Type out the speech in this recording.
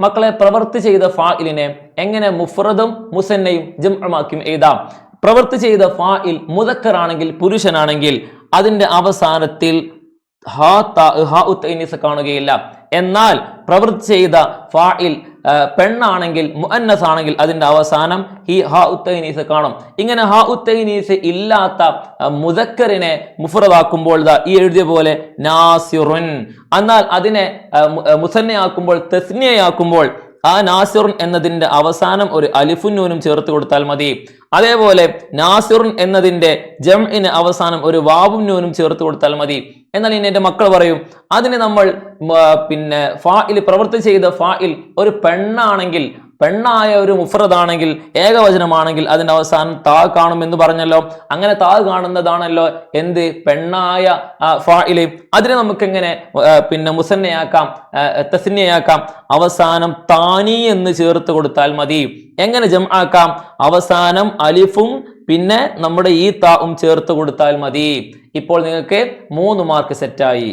മക്കളെ പ്രവർത്തി ചെയ്ത ഫായിലിനെ എങ്ങനെ മുഫ്രദും മുസന്നയും ജംഅമാക്കിയും എഴുതാം. പ്രവർത്തി ചെയ്ത ഫായിൽ മുതക്കറാണെങ്കിൽ പുരുഷനാണെങ്കിൽ അതിന്റെ അവസാനത്തിൽ ഹാ ഹാ കാണുകയില്ല. എന്നാൽ പ്രവൃത്തി ചെയ്ത ഫായിൽ ആ, പെണ്ണാണെങ്കിൽ മുഅന്നസ് ആണെങ്കിൽ അതിന്റെ അവസാനം ഈ ഹാ ഉത്തൈനീസ് കാണും. ഇങ്ങനെ ഹാ ഉത്തൈനീസ് ഇല്ലാത്ത മുതക്കറിനെ ദാ ഈ എഴുതിയ പോലെ നാസിറുൻ. എന്നാൽ അതിനെ മുസന്നയാക്കുമ്പോൾ തെസ്നിയയാക്കുമ്പോൾ ആ നാസിറുൻ എന്നതിന്റെ അവസാനം ഒരു അലിഫുന്നൂനും ചേർത്ത് കൊടുത്താൽ മതി. അതേപോലെ നാസിറുൻ എന്നതിന്റെ ജംഇന് അവസാനം ഒരു വാവും നൂനും ചേർത്ത് കൊടുത്താൽ മതി. എന്നാൽ ഇനി എന്റെ മക്കൾ പറയും അതിന് നമ്മൾ പിന്നെ ഫായിൽ പ്രവൃത്തി ചെയ്ത ഫായിൽ ഒരു പെണ്ണാണെങ്കിൽ പെണ്ണായ ഒരു മുഫ്രദാണെങ്കിൽ ഏകവചനമാണെങ്കിൽ അതിന്റെ അവസാനം താ കാണും എന്ന് പറഞ്ഞല്ലോ. അങ്ങനെ താ കാണുന്നതാണല്ലോ എന്ത്? പെണ്ണായ ഫായിൽ. അതിനെ നമുക്കെങ്ങനെ പിന്നെ മുസന്നയാക്കാം തസന്നയാക്കാം അവസാനം താനി എന്ന് ചേർത്ത് കൊടുത്താൽ മതി. എങ്ങനെ ജം ആക്കാം അവസാനം അലിഫും പിന്നെ നമ്മുടെ ഈ താവും ചേർത്ത് കൊടുത്താൽ മതി. ഇപ്പോൾ നിങ്ങൾക്ക് മൂന്ന് മാർക്ക് സെറ്റായി